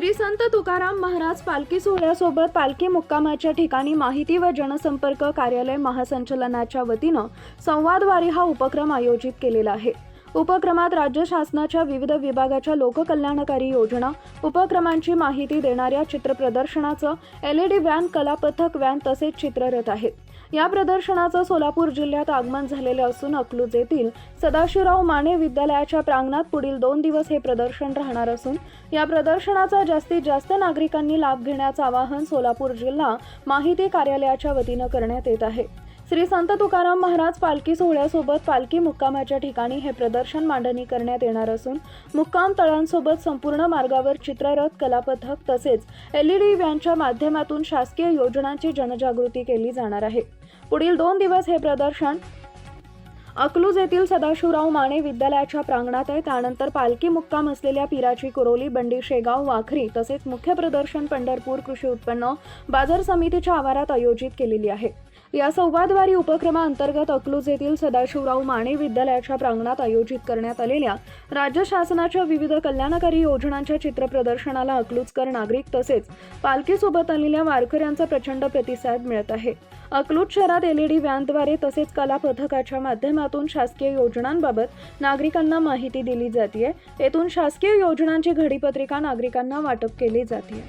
श्री संत तुकाराम महाराज पालखी सोहळ्यासोबत पालखी मुक्कामाच्या ठिकाणी माहिती व जनसंपर्क कार्यालय महासंचलनाच्या वतीनं संवादवारी हा उपक्रम आयोजित केलेला आहे. उपक्रमात राज्य शासनाच्या विविध विभागाच्या लोककल्याणकारी योजना उपक्रमांची माहिती देणाऱ्या चित्रप्रदर्शनाचं एल ई डी व्हॅन कलापथक व्हॅन तसेच चित्ररथ आहेत. या प्रदर्शनाचं सोलापूर जिल्ह्यात आगमन झालेलं असून अकलूज येथील सदाशिवराव माने विद्यालयाच्या प्रांगणात पुढील दोन दिवस हे प्रदर्शन राहणार असून या प्रदर्शनाचा जास्तीत जास्त नागरिकांनी लाभ घेण्याचं आवाहन सोलापूर जिल्हा माहिती कार्यालयाच्या वतीनं करण्यात येत आहे. श्री संत तुकाराम महाराज पालखी सोहळ्यासोबत पालखी मुक्कामाच्या ठिकाणी हे प्रदर्शन मांडणी करण्यात येणार असून मुक्काम तळांसोबत संपूर्ण मार्गावर चित्ररथ कलापथक तसेच एल ई डी व्हॅनच्या माध्यमातून शासकीय योजनांची जनजागृती केली जाणार आहे. पुढील दोन दिवस हे प्रदर्शन अकलूज येथील सदाशिवराव माने विद्यालयाच्या प्रांगणात आहे. त्यानंतर पालखी मुक्काम असलेल्या पिराची कुरोली बंडी शेगाव वाखरी तसेच मुख्य प्रदर्शन पंढरपूर कृषी उत्पन्न बाजार समितीच्या आवारात आयोजित केलेली आहे. या संवादवारी उपक्रमाअंतर्गत अकलूज येथील सदाशिवराव माने विद्यालयाच्या प्रांगणात आयोजित करण्यात आलेल्या राज्य शासनाच्या विविध कल्याणकारी योजनांच्या चित्रप्रदर्शनाला अकलूजकर नागरिक तसेच पालखीसोबत आलेल्या वारकऱ्यांचा प्रचंड प्रतिसाद मिळत आहे. अकलूज शहरात एलईडी व्हॅनद्वारे तसेच कला पथकाच्या माध्यमातून शासकीय योजनांबाबत नागरिकांना माहिती दिली जाते येथून शासकीय योजनांची घडीपत्रिका नागरिकांना वाटप केली जाते